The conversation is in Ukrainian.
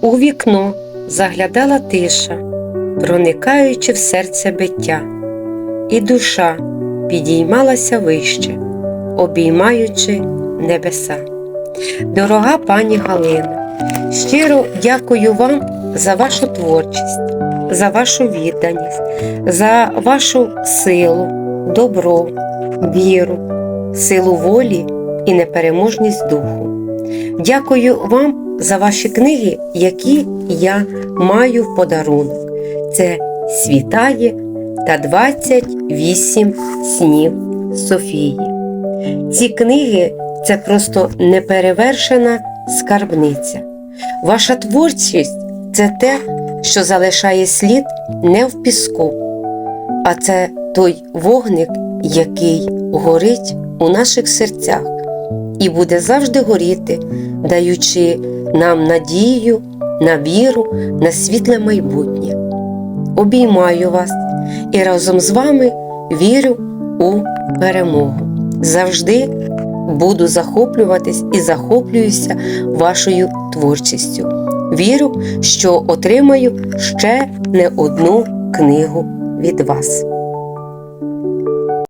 У вікно заглядала тиша, проникаючи в серце биття, і душа підіймалася вище, обіймаючи небеса. Дорога пані Галина, щиро дякую вам за вашу творчість, за вашу відданість, за вашу силу, добро, віру, силу волі і непереможність духу. Дякую вам за ваші книги, які я маю в подарунок. Це світає та 28 снів Софії. Ці книги це просто неперевершена скарбниця. Ваша творчість це те, що залишає слід не в піску, а це той вогник, який горить у наших серцях і буде завжди горіти, даючи нам надію на віру, на світле майбутнє. Обіймаю вас і разом з вами вірю у перемогу. Завжди буду захоплюватись і захоплююся вашою творчістю. Вірю, що отримаю ще не одну книгу від вас.